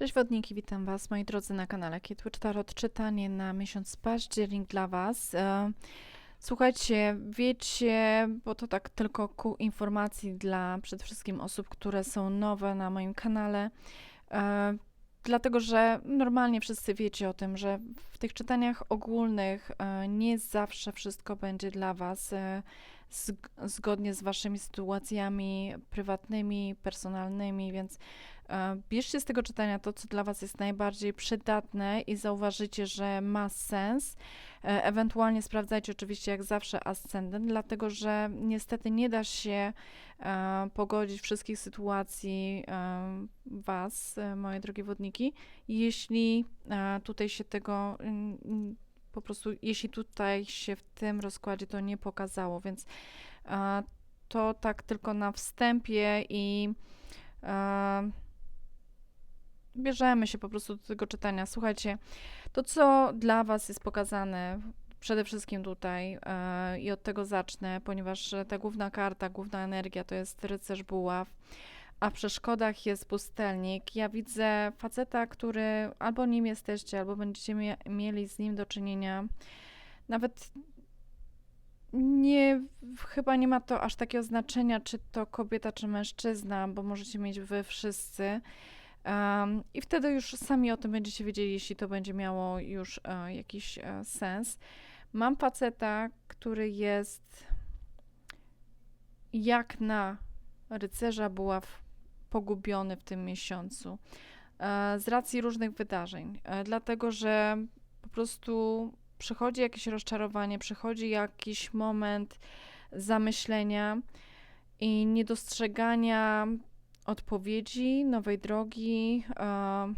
Cześć wodniki, witam Was moi drodzy na kanale Kitwitch Tarot. Czytanie na miesiąc październik dla Was. E, Słuchajcie, wiecie, bo to tak tylko ku informacji dla przede wszystkim osób, które są nowe na moim kanale. E, Dlatego, że normalnie wszyscy wiecie o tym, że w tych czytaniach ogólnych e, nie zawsze wszystko będzie dla Was zg- zgodnie z Waszymi sytuacjami prywatnymi, personalnymi, więc bierzcie z tego czytania to, co dla Was jest najbardziej przydatne i zauważycie, że ma sens. E, Ewentualnie sprawdzajcie oczywiście jak zawsze ascendent, dlatego że niestety nie da się e, pogodzić wszystkich sytuacji e, Was, e, moje drogie wodniki, jeśli e, tutaj się tego po prostu, jeśli tutaj się w tym rozkładzie to nie pokazało, więc e, to tak tylko na wstępie i e, bierzemy się po prostu do tego czytania. Słuchajcie, to co dla Was jest pokazane przede wszystkim tutaj e, i od tego zacznę, ponieważ ta główna karta, główna energia to jest rycerz buław, a w przeszkodach jest pustelnik. Ja widzę faceta, który albo nim jesteście, albo będziecie mie- mieli z nim do czynienia. Nawet nie, chyba nie ma to aż takiego znaczenia, czy to kobieta, czy mężczyzna, bo możecie mieć wy wszyscy. Um, I wtedy już sami o tym będziecie wiedzieli, jeśli to będzie miało już e, jakiś e, sens. Mam faceta, który jest jak na rycerza buław pogubiony w tym miesiącu e, z racji różnych wydarzeń, e, dlatego że po prostu przychodzi jakieś rozczarowanie, przychodzi jakiś moment zamyślenia i niedostrzegania odpowiedzi, nowej drogi, e,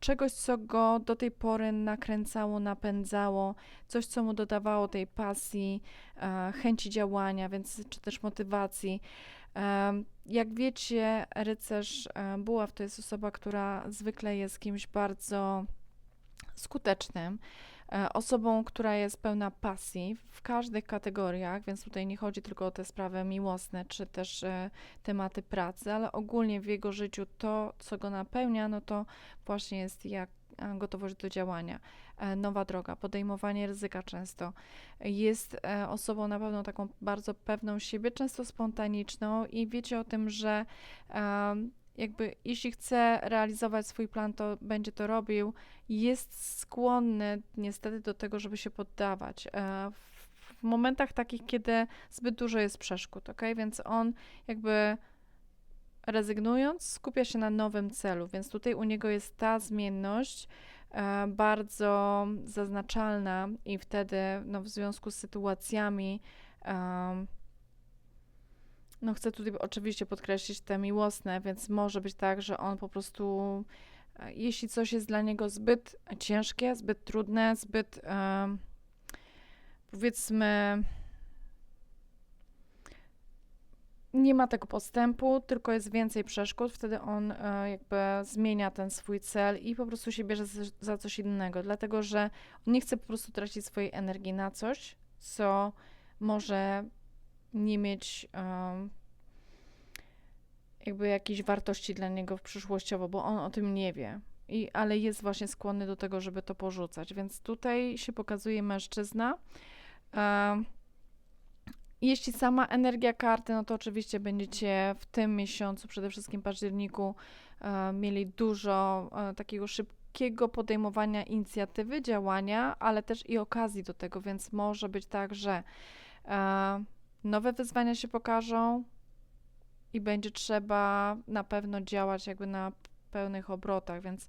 czegoś, co go do tej pory nakręcało, napędzało, coś, co mu dodawało tej pasji, e, chęci działania, więc czy też motywacji. E, Jak wiecie, rycerz buław to jest osoba, która zwykle jest kimś bardzo skutecznym, osobą, która jest pełna pasji w każdych kategoriach, więc tutaj nie chodzi tylko o te sprawy miłosne czy też e, tematy pracy, ale ogólnie w jego życiu to, co go napełnia, no to właśnie jest jak e, gotowość do działania, e, nowa droga, podejmowanie ryzyka często. Jest e, osobą na pewno taką bardzo pewną siebie, często spontaniczną i wiecie o tym, że jakby jeśli chce realizować swój plan, to będzie to robił. Jest skłonny niestety do tego, żeby się poddawać. E, w- momentach takich, kiedy zbyt dużo jest przeszkód, ok? Więc on jakby rezygnując, skupia się na nowym celu, więc tutaj u niego jest ta zmienność e, bardzo zaznaczalna i wtedy no, w związku z sytuacjami em, no chcę tutaj oczywiście podkreślić te miłosne, więc może być tak, że on po prostu, e, jeśli coś jest dla niego zbyt ciężkie, zbyt trudne, zbyt em, powiedzmy nie ma tego postępu, tylko jest więcej przeszkód, wtedy on e, jakby zmienia ten swój cel i po prostu się bierze za, za coś innego, dlatego że on nie chce po prostu tracić swojej energii na coś, co może nie mieć em, jakby jakiejś wartości dla niego przyszłościowo, bo on o tym nie wie. I, ale jest właśnie skłonny do tego, żeby to porzucać. Więc tutaj się pokazuje mężczyzna. Jeśli sama energia karty, no to oczywiście będziecie w tym miesiącu, przede wszystkim październiku, e, mieli dużo e, takiego szybkiego podejmowania inicjatywy, działania, ale też i okazji do tego, więc może być tak, że e, nowe wyzwania się pokażą i będzie trzeba na pewno działać jakby na pełnych obrotach, więc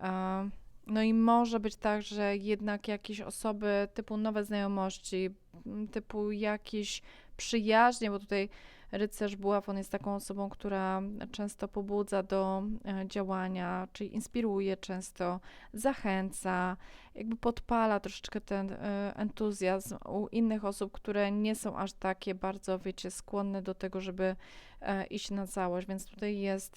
e, no i może być tak, że jednak jakieś osoby typu nowe znajomości, typu jakieś przyjaźnie, bo tutaj rycerz buław, on jest taką osobą, która często pobudza do e, działania, czyli inspiruje często, zachęca, jakby podpala troszeczkę ten e, entuzjazm u innych osób, które nie są aż takie bardzo, wiecie, skłonne do tego, żeby e, iść na całość, więc tutaj jest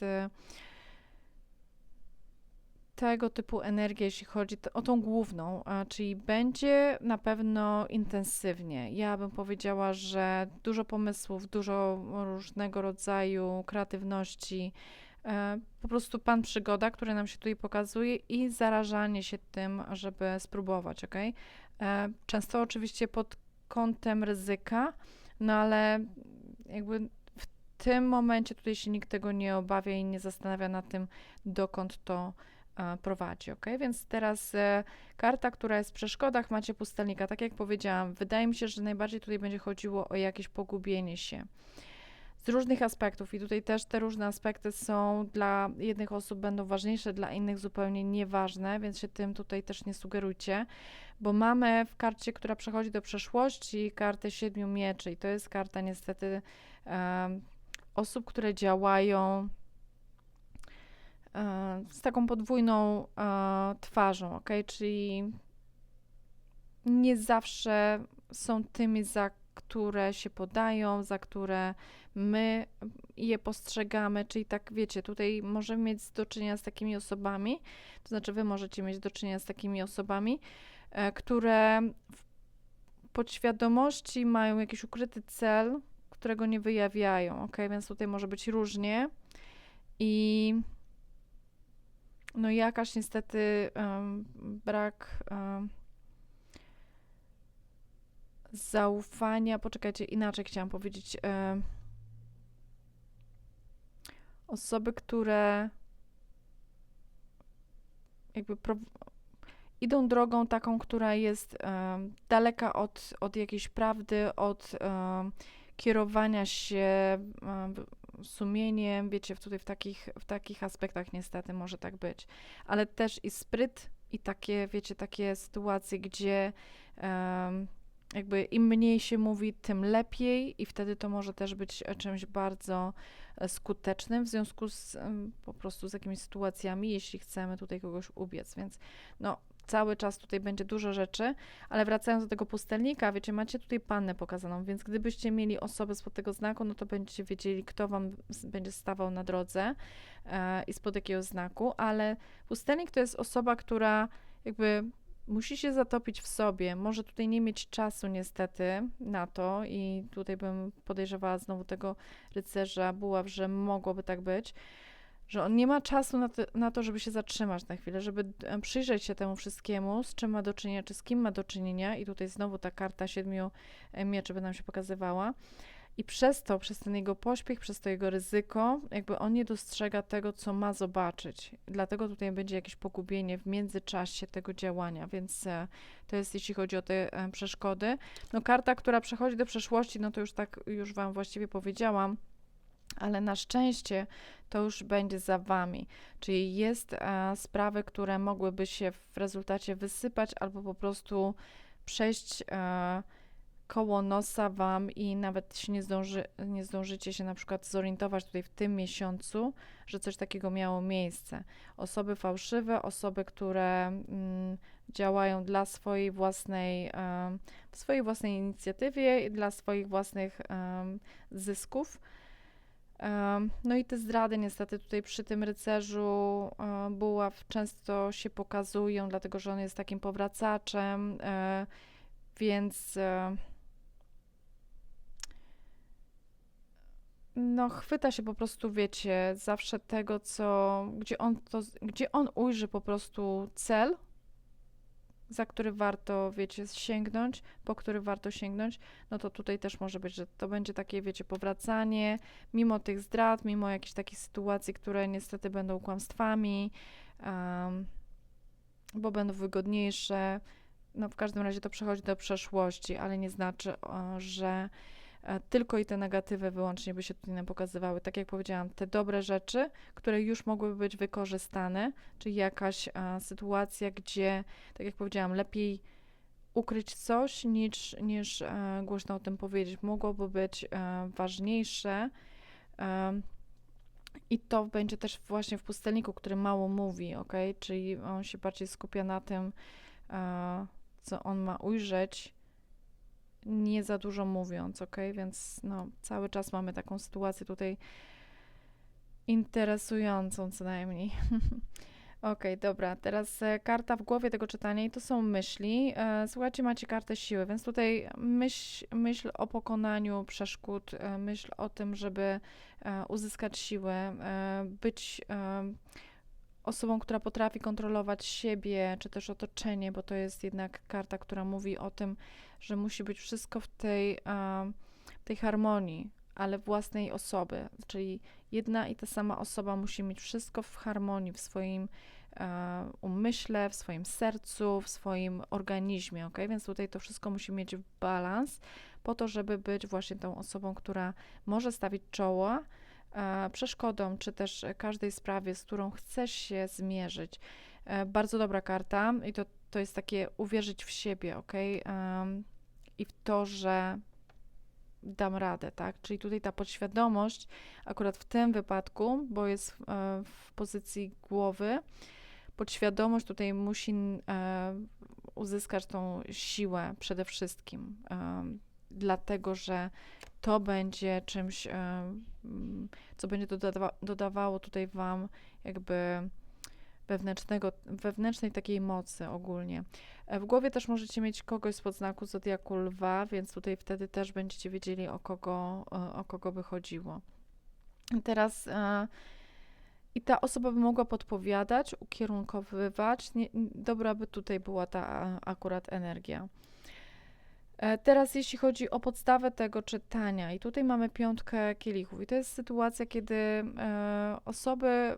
tego typu energię, jeśli chodzi o tą główną, czyli będzie na pewno intensywnie. Ja bym powiedziała, że dużo pomysłów, dużo różnego rodzaju kreatywności, e, po prostu pan przygoda, który nam się tutaj pokazuje i zarażanie się tym, żeby spróbować, ok? E, często oczywiście pod kątem ryzyka, no ale jakby w tym momencie tutaj się nikt tego nie obawia i nie zastanawia nad tym, dokąd to prowadzi, ok? Więc teraz e, karta, która jest w przeszkodach, macie pustelnika. Tak jak powiedziałam, wydaje mi się, że najbardziej tutaj będzie chodziło o jakieś pogubienie się z różnych aspektów i tutaj też te różne aspekty są dla jednych osób będą ważniejsze, dla innych zupełnie nieważne, więc się tym tutaj też nie sugerujcie, bo mamy w karcie, która przechodzi do przeszłości, kartę siedmiu mieczy i to jest karta niestety e, osób, które działają e, z taką podwójną e, twarzą, ok? Czyli nie zawsze są tymi, za które się podają, za które my je postrzegamy, czyli tak wiecie, tutaj możemy mieć do czynienia z takimi osobami, to znaczy wy możecie mieć do czynienia z takimi osobami, e, które w podświadomości mają jakiś ukryty cel, którego nie wyjawiają, ok? Więc tutaj może być różnie i no jakaś niestety um, brak um, zaufania, poczekajcie, inaczej chciałam powiedzieć, um, osoby, które jakby idą drogą taką, która jest um, daleka od, od jakiejś prawdy, od um, kierowania się um, sumieniem, wiecie, tutaj w takich, w takich aspektach niestety może tak być, ale też i spryt i takie, wiecie, takie sytuacje, gdzie jakby im mniej się mówi, tym lepiej i wtedy to może też być czymś bardzo E, skutecznym w związku z po prostu z jakimiś sytuacjami, jeśli chcemy tutaj kogoś ubiec. Więc no, cały czas tutaj będzie dużo rzeczy, ale wracając do tego pustelnika, wiecie, macie tutaj pannę pokazaną, więc gdybyście mieli osobę spod tego znaku, no to będziecie wiedzieli, kto wam będzie stawał na drodze e, i spod jakiego znaku, ale pustelnik to jest osoba, która jakby musi się zatopić w sobie. Może tutaj nie mieć czasu niestety na to i tutaj bym podejrzewała znowu tego rycerza buław, że mogłoby tak być, że on nie ma czasu na to, na to, żeby się zatrzymać na chwilę, żeby e, przyjrzeć się temu wszystkiemu, z czym ma do czynienia, czy z kim ma do czynienia i tutaj znowu ta karta siedmiu e, mieczy by nam się pokazywała. I przez to, przez ten jego pośpiech, przez to jego ryzyko, jakby on nie dostrzega tego, co ma zobaczyć. Dlatego tutaj będzie jakieś pogubienie w międzyczasie tego działania, więc e, to jest jeśli chodzi o te przeszkody. No karta, która przechodzi do przeszłości, no to już tak, już Wam właściwie powiedziałam, ale na szczęście to już będzie za Wami. Czyli jest e, sprawy, które mogłyby się w rezultacie wysypać albo po prostu przejść e, koło nosa Wam i nawet się nie, zdąży, nie zdążycie się na przykład zorientować tutaj w tym miesiącu, że coś takiego miało miejsce. Osoby fałszywe, osoby, które mm, działają dla swojej własnej, um, swojej własnej inicjatywie i dla swoich własnych zysków. No i te zdrady niestety tutaj przy tym rycerzu um, buław często się pokazują, dlatego że on jest takim powracaczem, um, więc no, chwyta się po prostu, wiecie, zawsze tego, co, gdzie on, to, gdzie on ujrzy po prostu cel, za który warto, wiecie, sięgnąć, po który warto sięgnąć, no to tutaj też może być, że to będzie takie, wiecie, powracanie, mimo tych zdrad, mimo jakichś takich sytuacji, które niestety będą kłamstwami, um, bo będą wygodniejsze. No, w każdym razie to przechodzi do przeszłości, ale nie znaczy, o, że tylko i te negatywy wyłącznie by się tutaj nam pokazywały. Tak jak powiedziałam, te dobre rzeczy, które już mogłyby być wykorzystane, czyli jakaś a, e, sytuacja, gdzie, tak jak powiedziałam, lepiej ukryć coś niż, niż a, e, głośno o tym powiedzieć. Mogłoby być a, ważniejsze. I to będzie też właśnie w pustelniku, który mało mówi, ok? Czyli on się bardziej skupia na tym, co on ma ujrzeć, nie za dużo mówiąc, ok? Więc no, cały czas mamy taką sytuację tutaj interesującą co najmniej. Okej, dobra. Teraz e, karta w głowie tego czytania i to są myśli. E, Słuchajcie, macie kartę siły, więc tutaj myśl, myśl o pokonaniu przeszkód, e, myśl o tym, żeby uzyskać siłę, być osobą, która potrafi kontrolować siebie, czy też otoczenie, bo to jest jednak karta, która mówi o tym, że musi być wszystko w tej, e, tej harmonii, ale własnej osoby, czyli jedna i ta sama osoba musi mieć wszystko w harmonii, w swoim umyśle, w swoim sercu, w swoim organizmie, ok? Więc tutaj to wszystko musi mieć balans po to, żeby być właśnie tą osobą, która może stawić czoła e, przeszkodom, czy też każdej sprawie, z którą chcesz się zmierzyć. E, bardzo dobra karta i to, to jest takie uwierzyć w siebie, ok? I w to, że dam radę, tak? Czyli tutaj ta podświadomość, akurat w tym wypadku, bo jest w, e, pozycji głowy, podświadomość tutaj musi uzyskać tą siłę przede wszystkim, dlatego że to będzie czymś, e, mm, co będzie dodawa dodawało tutaj Wam jakby wewnętrznego, wewnętrznej takiej mocy ogólnie. E, W głowie też możecie mieć kogoś z podznaku zodiaku lwa, więc tutaj wtedy też będziecie wiedzieli, o kogo, e, o kogo by chodziło. Teraz i ta osoba by mogła podpowiadać, ukierunkowywać. Nie, dobra by tutaj była ta akurat energia. E, Teraz, jeśli chodzi o podstawę tego czytania, i tutaj mamy piątkę kielichów, i to jest sytuacja, kiedy e, osoby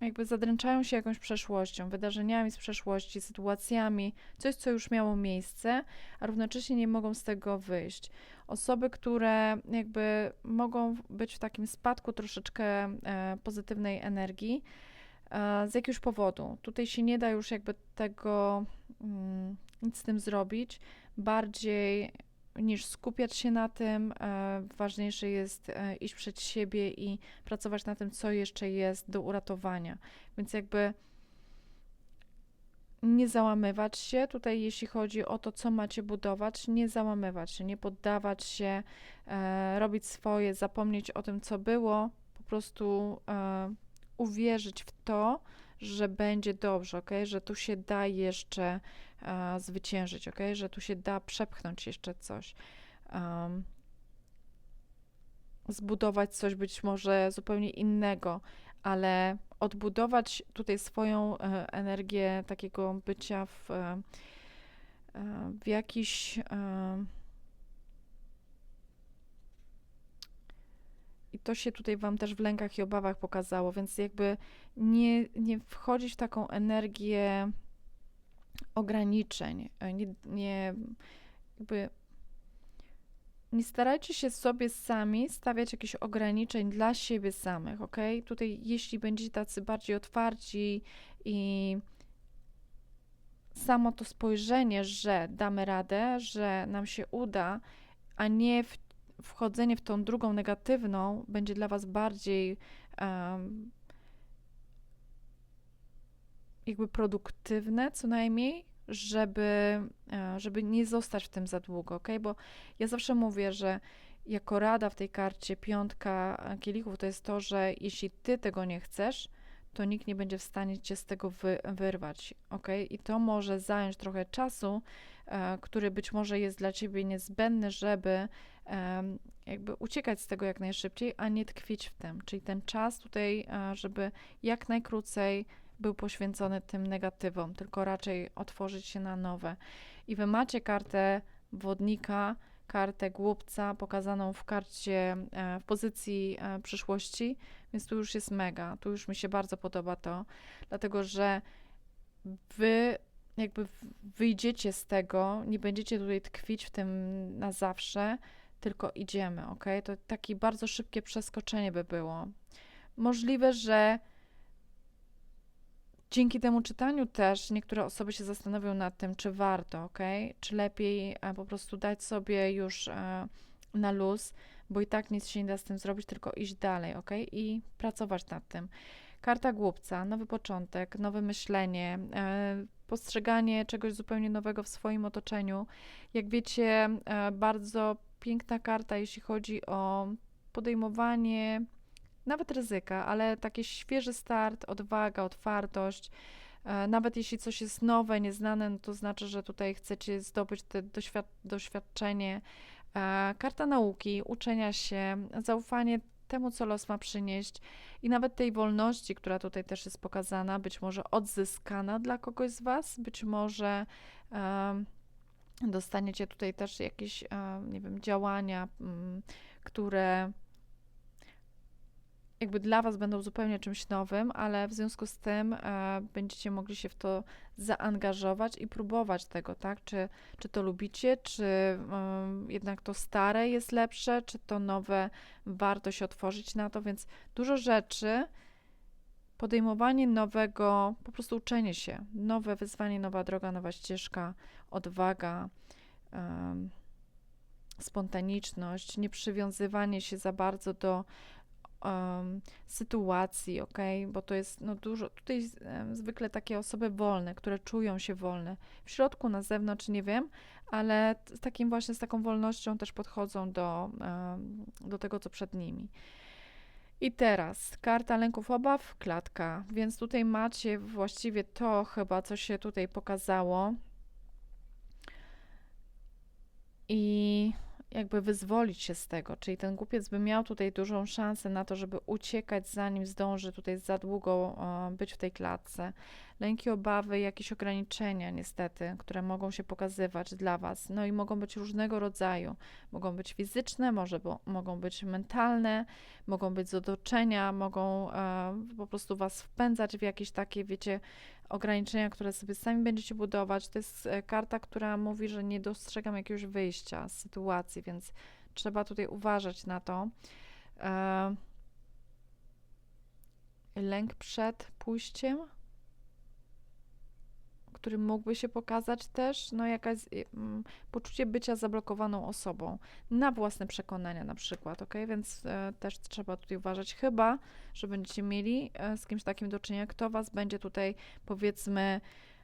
jakby zadręczają się jakąś przeszłością, wydarzeniami z przeszłości, sytuacjami, coś, co już miało miejsce, a równocześnie nie mogą z tego wyjść. Osoby, które jakby mogą być w takim spadku troszeczkę e, pozytywnej energii e, z jakiegoś powodu. Tutaj się nie da już jakby tego mm, nic z tym zrobić. Bardziej niż skupiać się na tym, e, ważniejsze jest e, iść przed siebie i pracować na tym, co jeszcze jest do uratowania. Więc jakby nie załamywać się tutaj, jeśli chodzi o to, co macie budować, nie załamywać się, nie poddawać się, e, robić swoje, zapomnieć o tym, co było, po prostu uwierzyć w to, że będzie dobrze, ok? Że tu się da jeszcze e, zwyciężyć, ok? Że tu się da przepchnąć jeszcze coś. Um, zbudować coś być może zupełnie innego, ale odbudować tutaj swoją e, energię takiego bycia w, e, e, w jakiś. E, I to się tutaj Wam też w lękach i obawach pokazało, więc jakby nie, nie wchodzić w taką energię ograniczeń, e, nie, nie jakby nie starajcie się sobie sami stawiać jakichś ograniczeń dla siebie samych, ok? Tutaj, jeśli będziecie tacy bardziej otwarci i samo to spojrzenie, że damy radę, że nam się uda, a nie w, wchodzenie w tą drugą negatywną, będzie dla Was bardziej um, jakby produktywne, co najmniej, żeby, e, żeby nie zostać w tym za długo, ok? Bo ja zawsze mówię, że jako rada w tej karcie piątka e, kielichów to jest to, że jeśli ty tego nie chcesz, to nikt nie będzie w stanie cię z tego wy, wyrwać, ok? I to może zająć trochę czasu, e, który być może jest dla ciebie niezbędny, żeby em, jakby uciekać z tego jak najszybciej, a nie tkwić w tym. Czyli ten czas tutaj, e, żeby jak najkrócej był poświęcony tym negatywom, tylko raczej otworzyć się na nowe. I wy macie kartę wodnika, kartę głupca pokazaną w karcie e, w pozycji e, przyszłości, więc tu już jest mega. Tu już mi się bardzo podoba to, dlatego że wy jakby wyjdziecie z tego, nie będziecie tutaj tkwić w tym na zawsze, tylko idziemy, ok? To takie bardzo szybkie przeskoczenie by było. Możliwe, że Dzięki temu czytaniu też niektóre osoby się zastanowią nad tym, czy warto, ok? Czy lepiej e, po prostu dać sobie już e, na luz, bo i tak nic się nie da z tym zrobić, tylko iść dalej, ok? I pracować nad tym. Karta głupca, nowy początek, nowe myślenie, e, postrzeganie czegoś zupełnie nowego w swoim otoczeniu. Jak wiecie, bardzo piękna karta, jeśli chodzi o podejmowanie nawet ryzyka, ale taki świeży start, odwaga, otwartość. E, nawet jeśli coś jest nowe, nieznane, no to znaczy, że tutaj chcecie zdobyć to doświad doświadczenie. E, karta nauki, uczenia się, zaufanie temu, co los ma przynieść i nawet tej wolności, która tutaj też jest pokazana, być może odzyskana dla kogoś z Was, być może um, dostaniecie tutaj też jakieś, um, nie wiem, działania, um, które jakby dla Was będą zupełnie czymś nowym, ale w związku z tym e, będziecie mogli się w to zaangażować i próbować tego, tak? Czy, czy to lubicie, czy e, jednak to stare jest lepsze, czy to nowe warto się otworzyć na to, więc dużo rzeczy, podejmowanie nowego, po prostu uczenie się, nowe wyzwanie, nowa droga, nowa ścieżka, odwaga. E, spontaniczność, nieprzywiązywanie się za bardzo do um, sytuacji, ok? Bo to jest no, dużo, tutaj um, zwykle takie osoby wolne, które czują się wolne. W środku, na zewnątrz nie wiem, ale z takim właśnie, z taką wolnością też podchodzą do, um, do tego, co przed nimi. I teraz karta lęków obaw, klatka, więc tutaj macie właściwie to chyba, co się tutaj pokazało. I jakby wyzwolić się z tego, czyli ten głupiec by miał tutaj dużą szansę na to, żeby uciekać zanim zdąży tutaj za długo być w tej klatce. Lęki, obawy, jakieś ograniczenia niestety, które mogą się pokazywać dla Was, no i mogą być różnego rodzaju. Mogą być fizyczne, może bo, mogą być mentalne, mogą być z otoczenia, mogą e, po prostu Was wpędzać w jakieś takie, wiecie, ograniczenia, które sobie sami będziecie budować. To jest e, karta, która mówi, że nie dostrzegam jakiegoś wyjścia z sytuacji, więc trzeba tutaj uważać na to. E, lęk przed pójściem który mógłby się pokazać też, no jakaś mm, poczucie bycia zablokowaną osobą na własne przekonania na przykład, ok? Więc e, też trzeba tutaj uważać, chyba, że będziecie mieli e, z kimś takim do czynienia, kto was będzie tutaj powiedzmy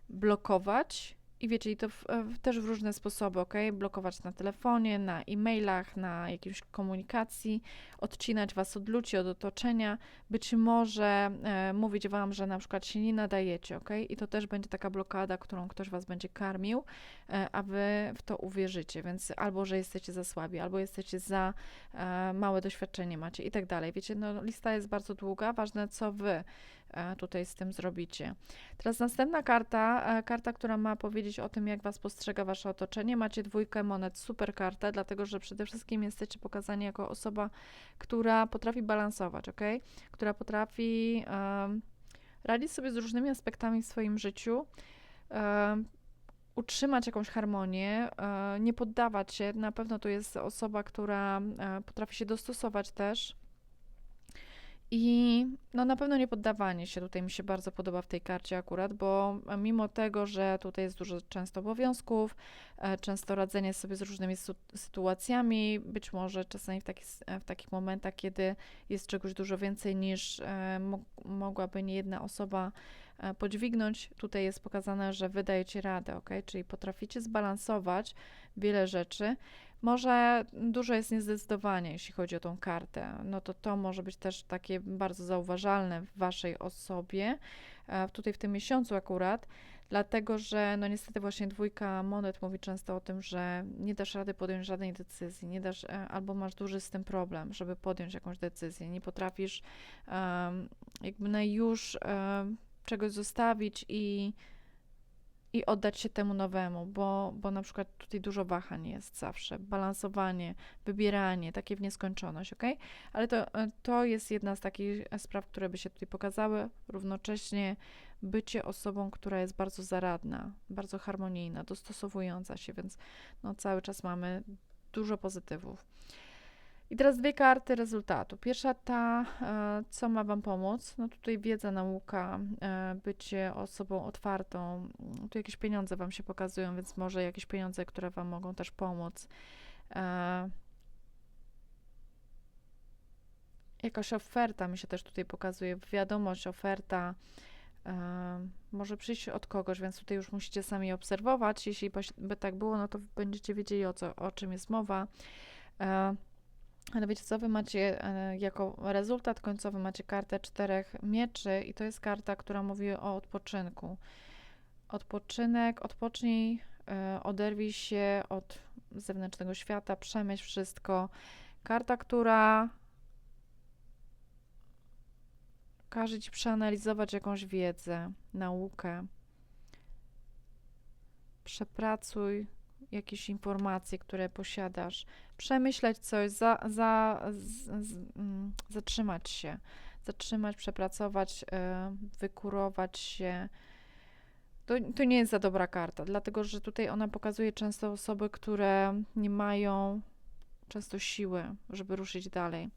blokować, i wiecie, i to w, w, też w różne sposoby, ok? Blokować na telefonie, na e-mailach, na jakiejś komunikacji, odcinać was od ludzi, od otoczenia, być może e, mówić wam, że na przykład się nie nadajecie, ok? I to też będzie taka blokada, którą ktoś was będzie karmił, e, a wy w to uwierzycie, więc albo, że jesteście za słabi, albo jesteście za e, małe doświadczenie macie i tak dalej. Wiecie, no lista jest bardzo długa, ważne co wy tutaj z tym zrobicie. Teraz następna karta, e, karta, która ma powiedzieć o tym, jak Was postrzega Wasze otoczenie. Macie dwójkę monet, super kartę, dlatego że przede wszystkim jesteście pokazani jako osoba, która potrafi balansować, ok? Która potrafi um, radzić sobie z różnymi aspektami w swoim życiu. Um, utrzymać jakąś harmonię, nie poddawać się. Na pewno to jest osoba, która potrafi się dostosować też i no na pewno nie poddawanie się tutaj mi się bardzo podoba w tej karcie akurat, bo mimo tego, że tutaj jest dużo często obowiązków, e, często radzenie sobie z różnymi sytuacjami, być może czasami w, taki, w takich momentach, kiedy jest czegoś dużo więcej niż e, mogłaby niejedna osoba e, podźwignąć, tutaj jest pokazane, że wydajecie radę, ok? Czyli potraficie zbalansować wiele rzeczy może dużo jest niezdecydowanie, jeśli chodzi o tą kartę. No to to może być też takie bardzo zauważalne w waszej osobie, e, tutaj w tym miesiącu akurat, dlatego że no niestety właśnie dwójka monet mówi często o tym, że nie dasz rady podjąć żadnej decyzji, nie dasz, e, albo masz duży z tym problem, żeby podjąć jakąś decyzję, nie potrafisz um, jakby na już um, czegoś zostawić i i oddać się temu nowemu, bo, bo na przykład tutaj dużo wahań jest zawsze, balansowanie, wybieranie, takie w nieskończoność, ok? Ale to, e, to jest jedna z takich spraw, które by się tutaj pokazały, równocześnie bycie osobą, która jest bardzo zaradna, bardzo harmonijna, dostosowująca się, więc no, cały czas mamy dużo pozytywów. I teraz dwie karty rezultatu. Pierwsza ta, e, co ma Wam pomóc. No tutaj wiedza, nauka, e, bycie osobą otwartą. Tu jakieś pieniądze Wam się pokazują, więc może jakieś pieniądze, które Wam mogą też pomóc. E, jakaś oferta mi się też tutaj pokazuje, wiadomość, oferta. może przyjść od kogoś, więc tutaj już musicie sami obserwować. Jeśli by tak było, no to będziecie wiedzieli o, co, o czym jest mowa Ale wiecie co, wy macie e, jako rezultat końcowy macie kartę czterech mieczy i to jest karta, która mówi o odpoczynku. Odpoczynek, odpocznij, e, oderwij się od zewnętrznego świata, przemyśl wszystko. Karta, która każe ci przeanalizować jakąś wiedzę, naukę. Przepracuj jakieś informacje, które posiadasz, przemyśleć coś, za, za, z, z, mm, zatrzymać się, zatrzymać, przepracować, e, wykurować się. To, to nie jest za dobra karta, dlatego że tutaj ona pokazuje często osoby, które nie mają często siły, żeby ruszyć dalej.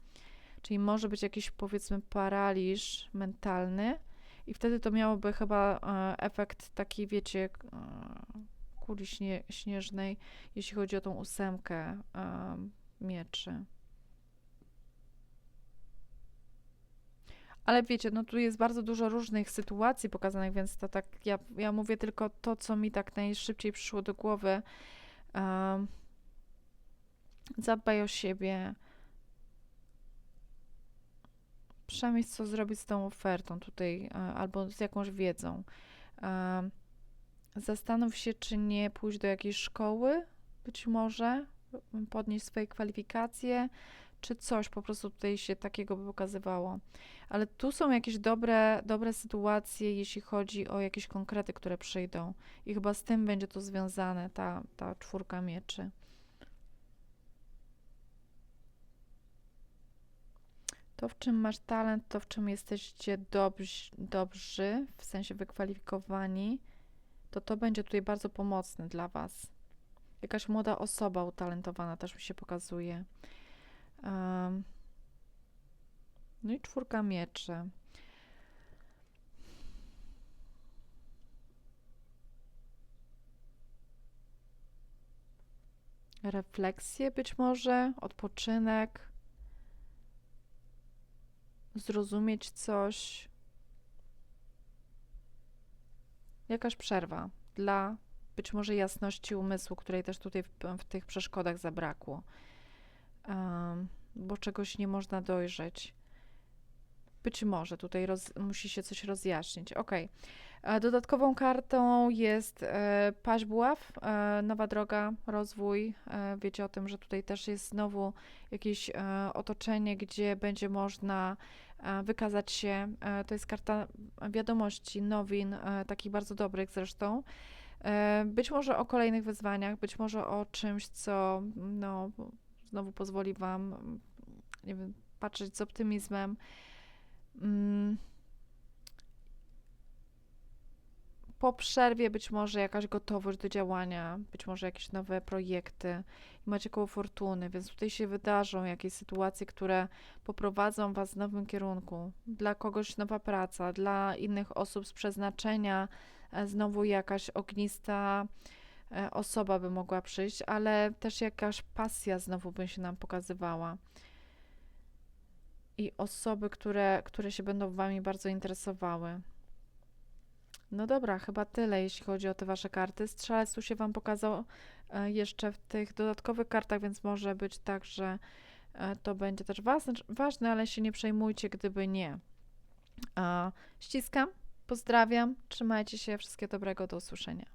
Czyli może być jakiś powiedzmy paraliż mentalny, i wtedy to miałoby chyba e, efekt taki, wiecie, e, kuli śnie, śnieżnej, jeśli chodzi o tą ósemkę mieczy. Ale wiecie, no tu jest bardzo dużo różnych sytuacji pokazanych, więc to tak, ja, ja mówię tylko to, co mi tak najszybciej przyszło do głowy. Um, zadbaj o siebie. Przemyśl, co zrobić z tą ofertą tutaj, albo z jakąś wiedzą. Zastanów się, czy nie pójść do jakiejś szkoły, być może, podnieść swoje kwalifikacje, czy coś po prostu tutaj się takiego by pokazywało. Ale tu są jakieś dobre, dobre sytuacje, jeśli chodzi o jakieś konkrety, które przyjdą. I chyba z tym będzie to związane, ta, ta czwórka mieczy. To, w czym masz talent, to, w czym jesteście dobrzy, dobrzy w sensie wykwalifikowani, to to będzie tutaj bardzo pomocne dla Was. Jakaś młoda osoba utalentowana też mi się pokazuje. Um, no i czwórka mieczy. Refleksje być może, odpoczynek, zrozumieć coś, jakaś przerwa dla być może jasności umysłu, której też tutaj w, w tych przeszkodach zabrakło, um, bo czegoś nie można dojrzeć. Być może tutaj roz, musi się coś rozjaśnić. Ok. Dodatkową kartą jest e, paź buław, e, nowa droga, rozwój. E, wiecie o tym, że tutaj też jest znowu jakieś e, otoczenie, gdzie będzie można e, wykazać się. E, to jest karta wiadomości, nowin, takich bardzo dobrych zresztą. Być może o kolejnych wyzwaniach, być może o czymś, co no, znowu pozwoli Wam nie wiem, patrzeć z optymizmem. Mm. Po przerwie być może jakaś gotowość do działania, być może jakieś nowe projekty i macie koło fortuny, więc tutaj się wydarzą jakieś sytuacje, które poprowadzą Was w nowym kierunku. Dla kogoś nowa praca, dla innych osób z przeznaczenia e, znowu jakaś ognista e, osoba by mogła przyjść, ale też jakaś pasja znowu by się nam pokazywała i osoby, które, które się będą Wami bardzo interesowały. No dobra, chyba tyle, jeśli chodzi o te Wasze karty. Strzelec tu się Wam pokazał e, jeszcze w tych dodatkowych kartach, więc może być tak, że e, to będzie też ważne, ale się nie przejmujcie, gdyby nie. Ściskam, pozdrawiam, trzymajcie się, wszystkiego dobrego, do usłyszenia.